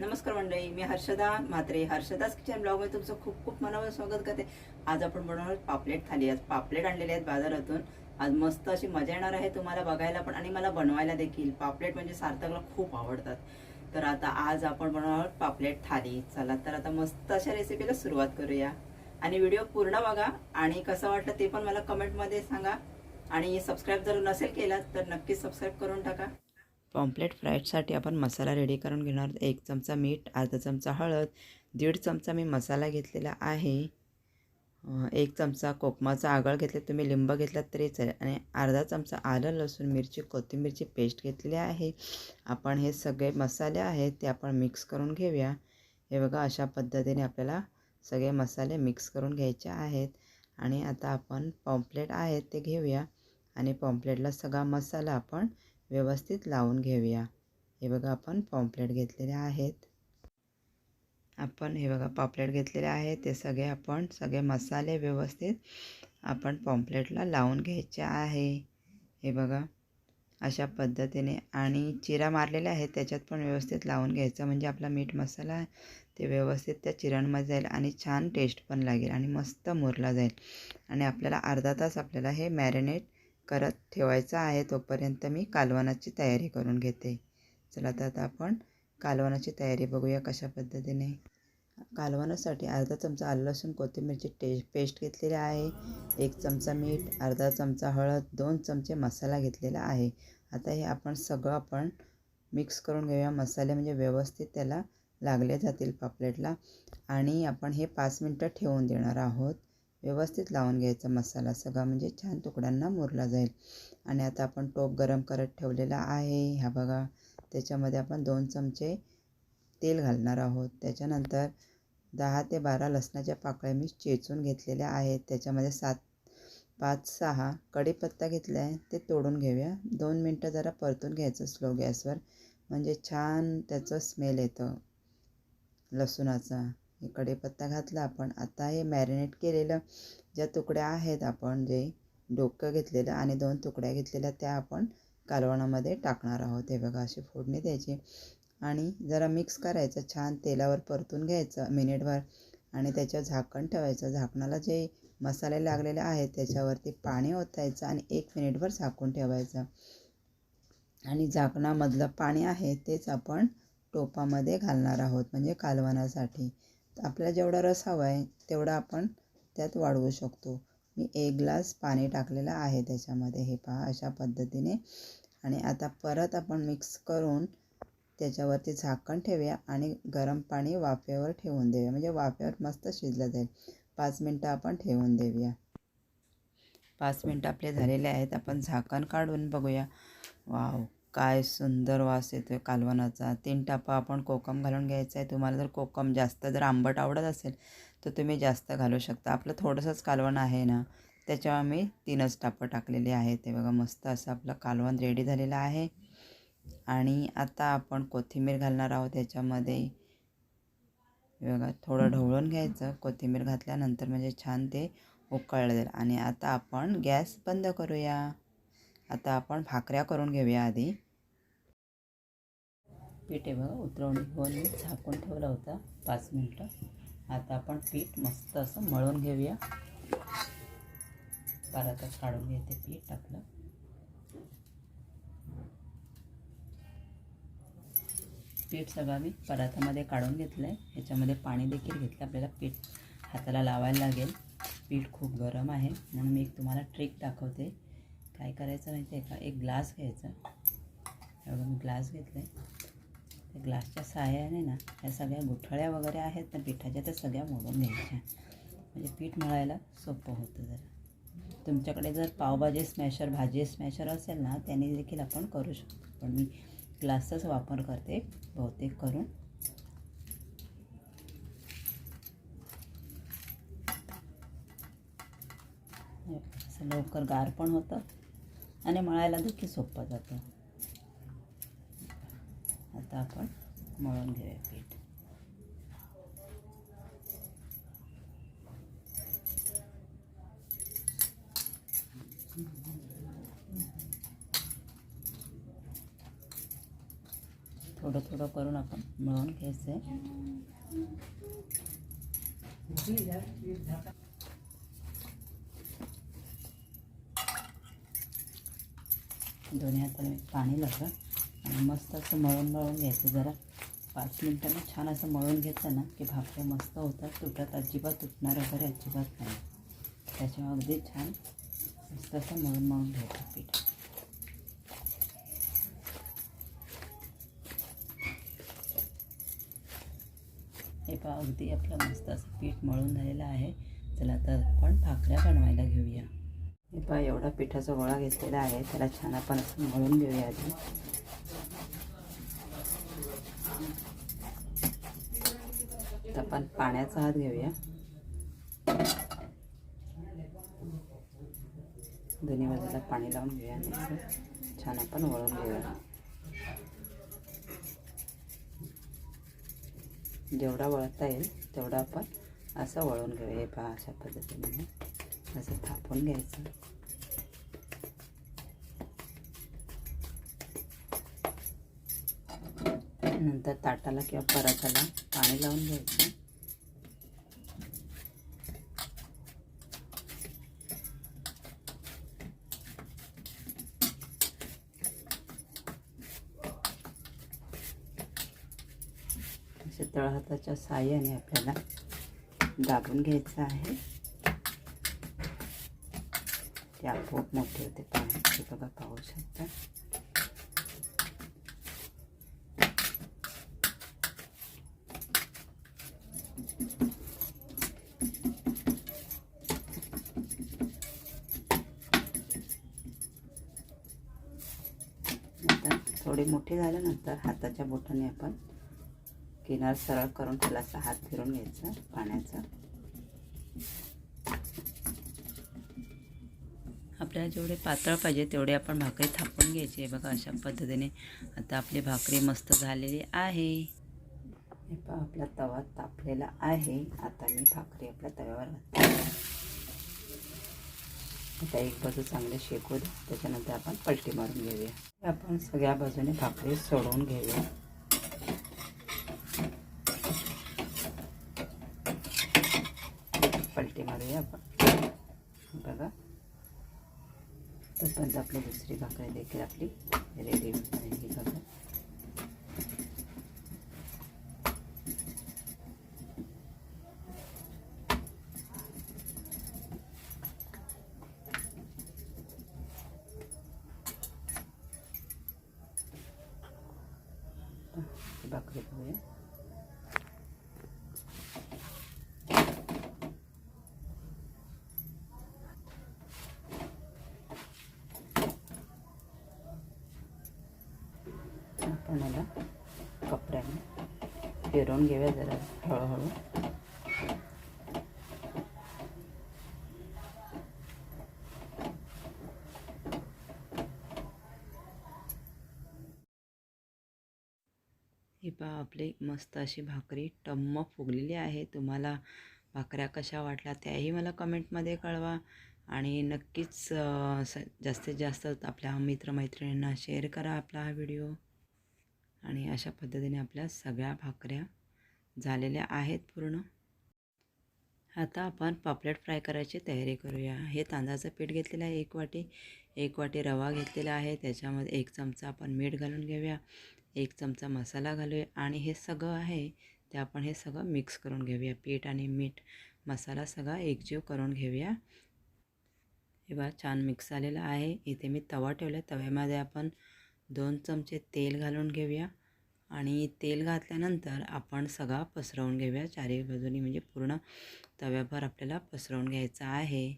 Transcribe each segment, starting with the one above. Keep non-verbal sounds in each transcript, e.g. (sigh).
नमस्कार मंडळी मी हर्षदा म्हात्रे. हर्षदास किचन ब्लॉगमध्ये तुमचं खूप खूप मनावर स्वागत करते. आज आपण बनवणार आहोत पापलेट थाली. आज पापलेट आणलेले आहेत बाजारातून. आज मस्त अशी मजा येणार आहे तुम्हाला बघायला पण आणि मला बनवायला देखील. पापलेट म्हणजे सार्थकला खूप आवडतात. तर आता आज आपण बनवणार आहोत पापलेट थाली. चला तर आता मस्त अशा रेसिपीला सुरुवात करूया. आणि व्हिडिओ पूर्ण बघा. आणि कसं वाटलं ते पण मला कमेंटमध्ये सांगा. आणि सबस्क्राईब जर नसेल केला तर नक्कीच सबस्क्राईब करून टाका. पॉम्पलेट फ्राईडसाठी आपण मसाला रेडी करून घेणार एक चमचा मीठ अर्धा चमचा हळद दीड चमचा मी मसाला घेतलेला आहे. एक चमचा कोकमाचा आगळ घेतले तुम्ही लिंब घेतलात तरी चालेल. आणि अर्धा चमचा आलं लसूण मिरची कोथिंबीरची पेस्ट घेतलेली आहे. आपण हे सगळे मसाले आहेत ते आपण मिक्स करून घेऊया. हे बघा अशा पद्धतीने आपल्याला सगळे मसाले मिक्स करून घ्यायचे आहेत. आणि आता आपण पॉम्पलेट आहेत ते घेऊया. आणि पॉम्पलेटला सगळा मसाला आपण व्यवस्थित लावून घेऊया. हे बघा आपण पॉम्पलेट घेतलेले आहेत. आपण हे बघा पॉम्पलेट घेतलेले आहेत. ते सगळे आपण सगळे मसाले व्यवस्थित आपण पॉम्पलेटला लावून घ्यायचे आहे. हे बघा अशा पद्धतीने. आणि चिरा मारलेल्या आहेत त्याच्यात पण व्यवस्थित लावून घ्यायचं. म्हणजे आपला मीठ मसाला आहे ते व्यवस्थित त्या चिरांमध्ये जाईल आणि छान टेस्ट पण लागेल आणि मस्त मुरला जाईल. आणि आपल्याला अर्धा तास आपल्याला हे मॅरिनेट करत ठेवायचा आहे तोपर्यंत मी कालवणाची तयारी करून घेते. चला तर आता आपण कालवणाची तयारी बघूया कशा पद्धतीने. कालवणासाठी अर्धा चमचा आलं लसूण कोथिंबीरची टे पेस्ट घेतलेली आहे. एक चमचा मीठ अर्धा चमचा हळद दोन चमचे मसाला घेतलेला आहे. आता हे आपण सगळं आपण मिक्स करून घेऊया. मसाले म्हणजे व्यवस्थित त्याला लागले जातील पापलेटला. आणि आपण हे पाच मिनटं ठेवून देणार आहोत. व्यवस्थित लावून घ्यायचा मसाला सगळा म्हणजे छान तुकड्यांना मुरला जाईल. आणि आता आपण टोप गरम करत ठेवलेला आहे. ह्या बघा त्याच्यामध्ये आपण दोन चमचे तेल घालणार आहोत. त्याच्यानंतर दहा ते बारा लसणाच्या पाकळ्या मी चेचून घेतलेल्या आहेत. त्याच्यामध्ये सात पाच सहा कढीपत्ता घेतला आहे ते तोडून घेऊया. दोन मिनटं जरा परतून घ्यायचं स्लो गॅसवर. म्हणजे छान त्याचं स्मेल येतं लसूणाचा हे कढीपत्ता घातला. आपण आता हे मॅरिनेट केलेलं ज्या तुकड्या आहेत आपण जे डोकं घेतलेलं आणि दोन तुकड्या घेतलेल्या त्या आपण कालवणामध्ये टाकणार आहोत. हे बघा अशी फोडणी द्यायची. आणि जरा मिक्स करायचं. छान तेलावर परतून घ्यायचं मिनिटभर आणि त्याच्यावर झाकण ठेवायचं. झाकणाला जे मसाले लागलेले आहेत त्याच्यावरती पाणी ओतायचं आणि एक मिनिटभर झाकून ठेवायचं. आणि झाकणामधलं पाणी आहे तेच आपण टोपामध्ये घालणार आहोत म्हणजे कालवणासाठी आपल्याला जेवढा रस हवा आहे तेवढा आपण त्यात वाढवू शकतो. मी एक ग्लास पाणी टाकलेलं आहे त्याच्यामध्ये हे पहा अशा पद्धतीने. आणि आता परत आपण मिक्स करून त्याच्यावरती झाकण ठेवूया आणि गरम पाणी वाफेवर ठेवून देऊया. म्हणजे वाफेवर मस्त शिजलं जाईल. पाच मिनटं आपण ठेवून देऊया. पाच मिनटं आपले झालेले आहेत. आपण झाकण काढून बघूया. वाव. काय सुंदर वास येतो आहे कालवणाचा तीन टापा आपण कोकम घालून घ्यायचं आहे. तुम्हाला जर कोकम जास्त जर आंबट आवडत असेल तर तुम्ही जास्त घालू शकता. आपलं थोडंसंच कालवण आहे ना त्याच्यावर मी तीनच टापं टाकलेली आहेत. ते बघा मस्त असं आपलं कालवण रेडी झालेलं आहे. आणि आता आपण कोथिंबीर घालणार आहोत त्याच्यामध्ये बघा थोडं ढवळून घ्यायचं. कोथिंबीर घातल्यानंतर म्हणजे छान ते उकळलं जाईल आणि आता आपण गॅस बंद करूया. आता आपण भाकऱ्या करून घेऊया आधी. पीठ आहे बघा उतरवून घेऊन मी झाकून ठेवला होता पाच मिनटं. आता आपण पीठ मस्त असं मळून घेऊया. परातच काढून घेते पीठ आपलं. पीठ सगळं मी परातामध्ये काढून घेतलं आहे ह्याच्यामध्ये पाणी देखील घेतलं. आपल्याला पीठ हाताला लावायला लागेल. पीठ खूप गरम आहे. म्हणून मी एक तुम्हाला ट्रिक दाखवते. काय करायचं माहिती आहे का? एक ग्लास घ्यायचा. एवढं मी ग्लास घेतलं आहे त्या ग्लासच्या सहाय्याने ना ह्या सगळ्या गुठळ्या वगैरे आहेत ना पिठाच्या त्या सगळ्या मोडून घ्यायच्या. म्हणजे पीठ मळायला सोपं होतं जरा. तुमच्याकडे जर पावभाजी स्मॅशर भाजी स्मॅशर असेल ना त्याने देखील आपण करू शकतो. पण मी ग्लासचाच वापर करते बहुतेक करून. असं लवकर गार पण होतं. आणि मळायला देखील सोपं जातं. आता आपण मळून घेऊया पीठ. थोडं थोडं थोडं करून आपण मळून घ्यायचं आहे दोन्ही हाताने पाणी लागलं आणि मस्त असं मळून मळून घ्यायचं जरा. पाच मिनटानं छान असं मळून घेतलं ना की भाकऱ्या मस्त होतात. तुटत अजिबात तुटणार वगैरे अजिबात नाही. त्याच्यामुळे अगदी छान मस्त असं मळून मळून घ्यायचं पीठ. हे पहा अगदी आपलं मस्त असं पीठ मळून झालेलं आहे. चला तर आपण भाकऱ्या बनवायला घेऊया. हे पहा एवढा पिठाचा गोळा घेतलेला आहे. त्याला छान आपण असं मळून घेऊया आधी. आपण पाण्याचा हात घेऊया. दोन्ही बाजूला पाणी लावून घेऊया आणि छान आपण वळून घेऊया. जेवढा वळता येईल तेवढा आपण असं वळून घेऊया. हे पहा अशा पद्धतीने. असं थापून घ्यायचं नंतर ताटाला किंवा पराताला पाणी लावून घ्यायचं अशा तळहाताच्या साह्याने आपल्याला दाबून घ्यायचं आहे ते खूप मोठे होते पाण्याचे बघा पाहू शकता नंतर थोडी मोठी झाल्यानंतर हाताच्या बोटाने आपण किनार सरळ करून त्याला असा हात फिरून घ्यायचा पाण्याचा. आपल्याला जेवढे पातळ पाहिजे तेवढे आपण भाकरी थापून घ्यायची आहे. बघा अशा पद्धतीने आता आपली भाकरी मस्त झालेली आहे. हे पहा आपला तवा तापलेला आहे. आता मी भाकरी आपल्या तव्यावर आता एक बाजू चांगले शेकू त्याच्यानंतर आपण पलटी मारून घेऊया. आपण सगळ्या बाजूने भाकरी सोडवून घेऊया पलटी मारूया आपण बघा तोपर्यंत आपली दुसरी भाकरी देखील आपली रेडी ही भाकर भाकरी बघूया. आपण कपड्याने फिरवून घेऊया जरा हळूहळू. ही पहा आपली मस्त अशी भाकरी टम्म फुगलेली आहे. तुम्हाला भाकऱ्या कशा वाटल्या त्याही मला कमेंटमध्ये कळवा आणि नक्कीच स जास्तीत जास्त आपल्या मित्रमैत्रिणींना शेअर करा आपला हा व्हिडिओ आणि अशा पद्धतीने आपल्या सगळ्या भाकऱ्या झालेल्या आहेत पूर्ण. आता आपण पापलेट फ्राय करायची तयारी करूया. हे तांदळाचं पीठ घेतलेलं आहे एक वाटी. एक वाटी रवा घेतलेला आहे. त्याच्यामध्ये एक चमचा आपण मीठ घालून घेऊया. एक चमचा मसाला घालूया. आणि हे सगळं आहे ते आपण हे सगळं मिक्स करून घेऊया. पीठ आणि मीठ मसाला सगळा एकजीव करून घेऊया. हे बघा छान मिक्स झालेलं आहे. इथे मी तवा ठेवला तव्यामध्ये आपण दोन चमचे तेल घालून घेऊया. आणि तेल घातल्यानंतर आपण सगळा पसरवून घेऊया. चारही बाजूनी म्हणजे पूर्ण तव्याभर आपल्याला पसरवून घ्यायचा आहे.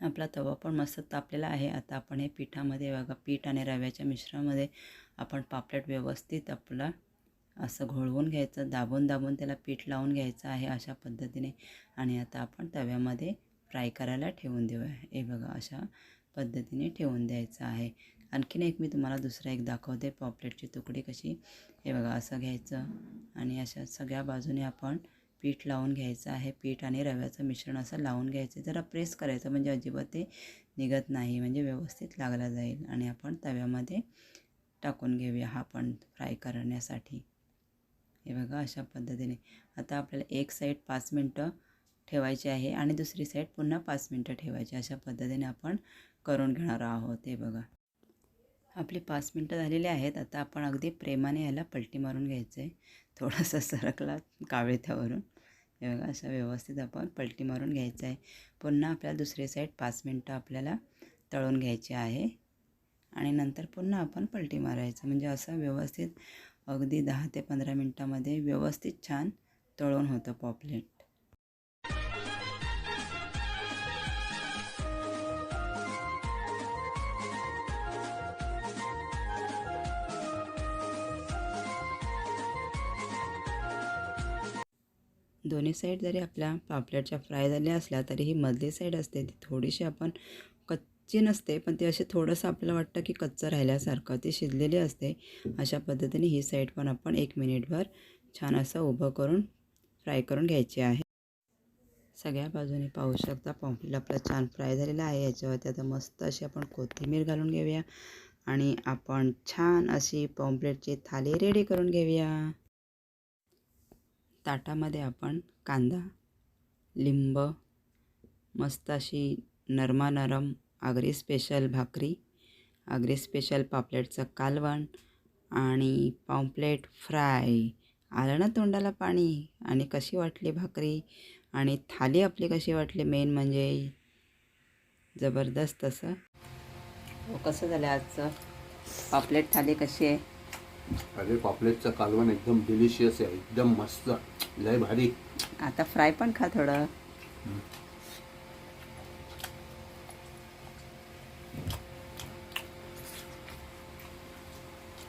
आपला तवा पण मस्त तापलेला आहे. आता आपण हे पिठामध्ये बघा पीठ आणि रव्याच्या मिश्रणामध्ये आपण पापलेट व्यवस्थित आपला असं घोळवून घ्यायचं. दाबून दाबून त्याला पीठ लावून घ्यायचं आहे अशा पद्धतीने. आणि आता आपण तव्यामध्ये फ्राय करायला ठेवून देऊया. हे बघा अशा पद्धतीने ठेवून द्यायचं आहे. आणखीन एक मी तुम्हाला दुसरा एक दाखवते. पॉपलेटची तुकडी कशी हे बघा असं घ्यायचं. आणि अशा सगळ्या बाजूने आपण पीठ लावून घ्यायचं आहे. पीठ आणि रव्याचं मिश्रण असं लावून घ्यायचं. जरा प्रेस करायचं म्हणजे अजिबात ते निघत नाही म्हणजे व्यवस्थित लागला जाईल. आणि आपण तव्यामध्ये टाकून घेऊया हा पण फ्राय करण्यासाठी. हे बघा अशा पद्धतीने. आता आपल्याला एक साईड पाच मिनटं ठेवायची आहे आणि दुसरी साईड पुन्हा पाच मिनटं ठेवायची अशा पद्धतीने आपण करून घेणार आहोत हे बघा. आपली पाच मिनटं झालेली आहेत. आता आपण अगदी प्रेमाने याला पलटी मारून घ्यायचं आहे थोडासा सरकला कावेथ्यावरून. हे बघा असं व्यवस्थित आपण पलटी मारून घ्यायचं आहे पुन्हा आपल्याला दुसरी साईड पाच मिनटं आपल्याला तळून घ्यायची आहे. आणि नंतर पुन्हा आपण पलटी मारायचं. म्हणजे असं व्यवस्थित अगदी दहा ते पंधरा मिनटामध्ये व्यवस्थित छान तळून होतं पॉपलेट दोन्ही साईड जरी आपल्या पापलेटच्या फ्राय झाल्या असल्या तरी ही मधली साईड असते. ती थोडीशी आपण कच्ची नसते पण ती अशी थोडंसं आपल्याला वाटतं की कच्चं राहिल्यासारखं ती शिजलेली असते. अशा पद्धतीने ही साईड पण आपण एक मिनिटभर छान असं उभं करून फ्राय करून घ्यायची आहे. सगळ्या बाजूने पाहू शकता पॉम्पलेट आपला छान फ्राय झालेला आहे. याच्यावरती आता मस्त अशी आपण कोथिंबीर घालून घेऊया. आणि आपण छान अशी पॉम्पलेटची थाली रेडी करून घेऊया. ताटामध्ये आपण कांदा लिंब मस्त अशी नरमानरम आगरी स्पेशल भाकरी आगरी स्पेशल पापलेटचं कालवण आणि पॉम्पलेट फ्राय आलं ना तोंडाला पाणी? आणि कशी वाटली भाकरी? आणि थाली आपली कशी वाटली? मेन म्हणजे जबरदस्त असं. हो कसं झालं आजचं? पापलेट थाली कशी आहे? अरे पॉपलेटचं कालवण एकदम डिलिशियस आहे एकदम मस्त. लय भारी. आता फ्राय पण खा थोडं.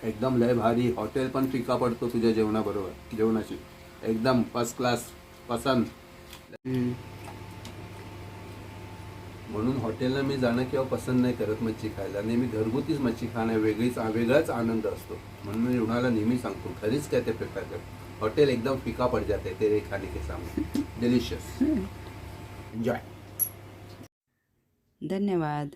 एकदम लय भारी. हॉटेल पण फिका पडतो तुझ्या जेवणाबरोबर जेवणाची एकदम फर्स्ट क्लास पसंत. म्हणून हॉटेलला मी जाणं किंवा पसंत नाही करत मच्छी खायला. नेहमी घरगुतीच मच्छी खाणं वेगळीच वेगळाच आनंद असतो. म्हणून मी रुणाला नेहमी सांगतो घरीच काय ते प्रिफर कर. हॉटेल एकदम फिका पड जाते तेरे खाने के सामने. (laughs) डिलिशियस एन्जॉय धन्यवाद.